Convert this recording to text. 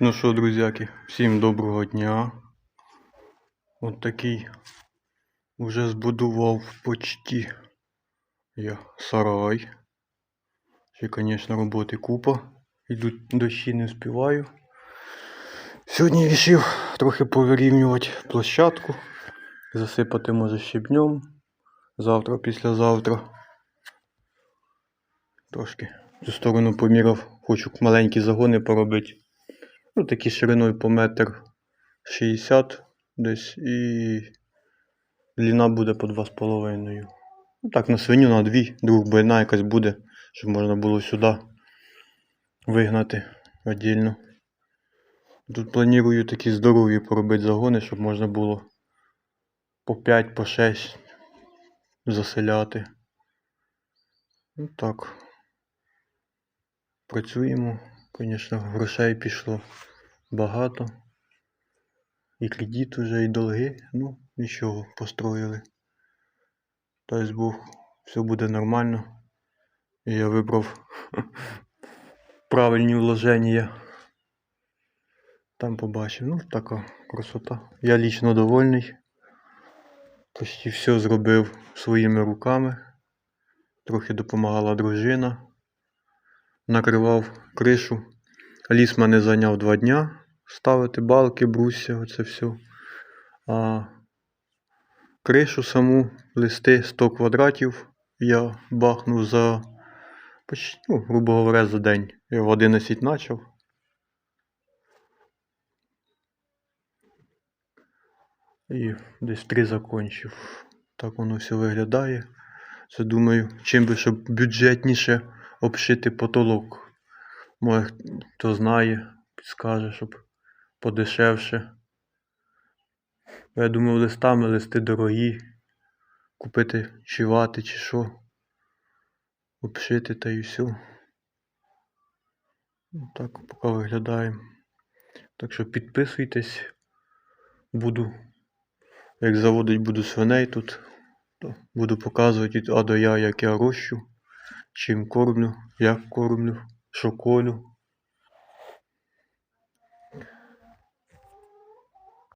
Ну що, друзяки, всім доброго дня. От такий уже збудував почти я сарай. Ще, звісно, роботи купа. Йдуть дощі не співаю. Сьогодні вирішив трохи повирівнювати площадку. Засипати може щебнем. Завтра, післязавтра. Трошки цю сторону поміряв, хочу маленькі загони поробити. Ну, такі шириною по метр 60 десь і длина буде по 2,5. Ну так, на свиню на дві, друг бойна якась буде, щоб можна було сюди вигнати віддільно. Тут планую такі здорові поробити загони, щоб можна було по 5, по 6 заселяти. Ну так. Працюємо. Звісно, грошей пішло багато. І кредит уже, і долги. Ну, нічого, построїли. Дай Бог, все буде нормально. І я вибрав правильні вложення. Там побачив. Ну, така красота. Я лічно довольний. Почти все зробив своїми руками. Трохи допомагала дружина. Накривав кришу. Ліс мене зайняв два дня. Ставити балки, брусся, оце все. А кришу саму, листи 100 квадратів я бахнув за, ну, грубо говоря, за день. Я в 11 почав. І десь три закончив. Так воно все виглядає. Це думаю, чим би щоб бюджетніше обшити потолок. Може, хто знає, підскаже, щоб подешевше. Я думав, листами листи дорогі. Купити чи вати, чи що. Обшити та і все. Так поки виглядає. Так що підписуйтесь. Буду, як заводить буду свиней тут, то буду показувати А до Я, як я рощу, чим кормлю, як кормлю, що колю.